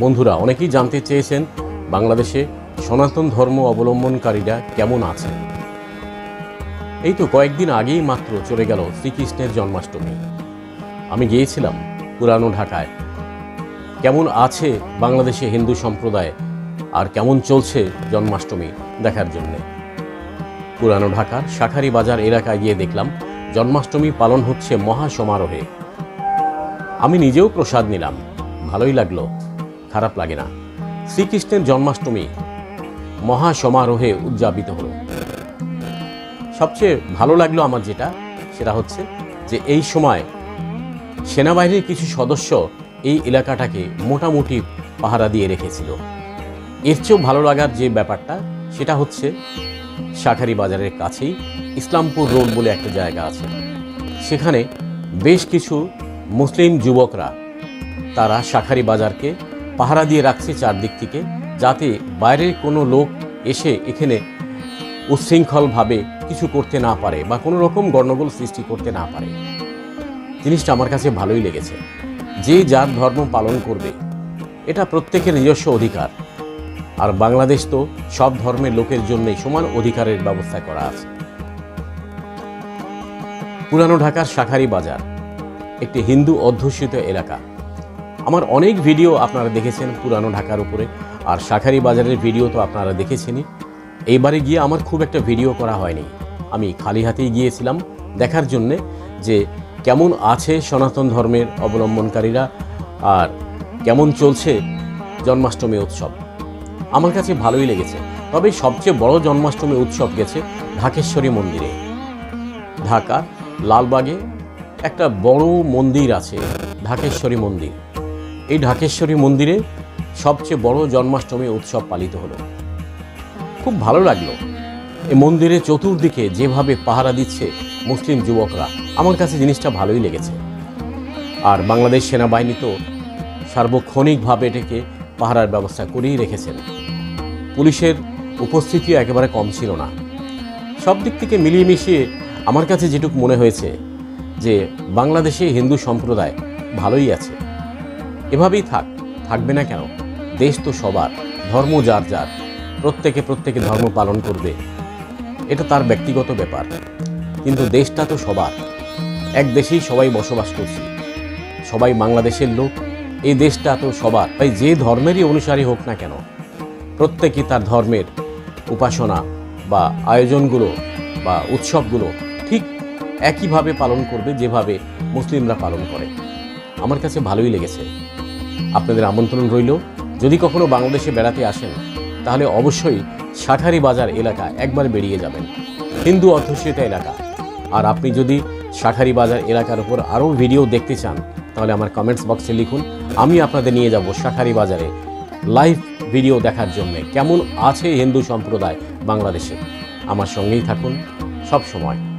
বন্ধুরা, অনেকেই জানতে চেয়েছেন বাংলাদেশে সনাতন ধর্ম অবলম্বনকারীরা কেমন আছে এই তো কয়েকদিন আগেই মাত্র চলে গেল শ্রীকৃষ্ণের জন্মাষ্টমী। আমি গিয়েছিলাম পুরানো ঢাকায়। কেমন আছে বাংলাদেশে হিন্দু সম্প্রদায় আর কেমন চলছে জন্মাষ্টমী দেখার জন্যে? পুরানো ঢাকার শাখারি বাজার এলাকায় গিয়ে দেখলাম জন্মাষ্টমী পালন হচ্ছে মহা সমারোহে। আমি নিজেও প্রসাদ নিলাম। ভালোই লাগল। খারাপ লাগে না। শ্রীকৃষ্ণের জন্মাষ্টমী মহা সমারোহে উদযাপিত হলো। সবচেয়ে ভালো লাগল আমার যেটা, সেটা হচ্ছে যে এই সময় সেনাবাহিনীর কিছু সদস্য এই এলাকাটাকে মোটামুটি পাহারা দিয়ে রেখেছিল। এর চেয়েও ভালো লাগার যে ব্যাপারটা, সেটা হচ্ছে শাখারি বাজারের কাছেই ইসলামপুর রোড বলে একটা জায়গা আছে। সেখানে বেশ কিছু মুসলিম যুবকরা, তারা শাখারি বাজারকে পাহারা দিয়ে রাখছে চারদিক থেকে যাতে বাইরের কোনো লোক এসে এখানে উচ্ছৃঙ্খলভাবে কিছু করতে না পারে বা কোনো রকম গণ্ডগোল সৃষ্টি করতে না পারে। জিনিসটা আমার কাছে ভালোই লেগেছে। যে যার ধর্ম পালন করবে, এটা প্রত্যেকের নিজস্ব অধিকার। আর বাংলাদেশ তো সব ধর্মের লোকের জন্যই সমান অধিকারের ব্যবস্থা করা আছে। পুরানো ঢাকার শাখারি বাজার, একটি হিন্দু অধ্যুষিত এলাকা। আমার অনেক ভিডিও আপনারা দেখেছেন পুরানো ঢাকার উপরে, আর শাখারি বাজারের ভিডিও তো আপনারা দেখেছেনই। এইবারে গিয়ে আমার খুব একটা ভিডিও করা হয়নি। আমি খালি হাতেই গিয়েছিলাম দেখার জন্যে যে কেমন আছে সনাতন ধর্মের অবলম্বনকারীরা আর কেমন চলছে জন্মাষ্টমী উৎসব। আমার কাছে ভালোই লেগেছে। তবে সবচেয়ে বড় জন্মাষ্টমী উৎসব গেছে ঢাকেশ্বরী মন্দিরে। ঢাকা লালবাগে একটা বড় মন্দির আছে, ঢাকেশ্বরী মন্দির। এই ঢাকেশ্বরী মন্দিরে সবচেয়ে বড় জন্মাষ্টমী উৎসব পালিত হলো। খুব ভালো লাগল। এই মন্দিরের চতুর্দিকে যেভাবে পাহারা দিচ্ছে মুসলিম যুবকরা, আমার কাছে জিনিসটা ভালোই লেগেছে। আর বাংলাদেশ সেনাবাহিনী তো সার্বক্ষণিকভাবে এটাকে পাহারার ব্যবস্থা করেই রেখেছেন। পুলিশের উপস্থিতিও একেবারে কম ছিল না। সব দিক থেকে মিলিয়ে মিশিয়ে আমার কাছে যেটুক মনে হয়েছে যে বাংলাদেশে হিন্দু সম্প্রদায় ভালোই আছে। এভাবেই থাক, থাকবে না কেন? দেশ তো সবার, ধর্ম যার যার, প্রত্যেকে প্রত্যেকে ধর্ম পালন করবে। এটা তার ব্যক্তিগত ব্যাপার। কিন্তু দেশটা তো সবার। এক দেশেই সবাই বসবাস করছি। সবাই বাংলাদেশের লোক। এই দেশটা তো সবার। তাই যে ধর্মেরই অনুসারী হোক না কেন, প্রত্যেকেই তার ধর্মের উপাসনা বা আয়োজনগুলো বা উৎসবগুলো ঠিক একইভাবে পালন করবে যেভাবে মুসলিমরা পালন করে। আমার কাছে ভালোই লেগেছে। আপনাদের আমন্ত্রণ রইল। যদি কখনো বাংলাদেশে বেড়াতে আসেন, তাহলে অবশ্যই শাখারি বাজার এলাকা একবার বেরিয়ে যাবেন। হিন্দু অধ্যুষিত এলাকা। আর আপনি যদি শাখারি বাজার এলাকার উপর আরও ভিডিও দেখতে চান, তাহলে আমার কমেন্টস বক্সে লিখুন। আমি আপনাদের নিয়ে যাব শাখারি বাজারে লাইভ ভিডিও দেখার জন্য। কেমন আছে হিন্দু সম্প্রদায় বাংলাদেশে? আমার সঙ্গেই থাকুন। সব সময়।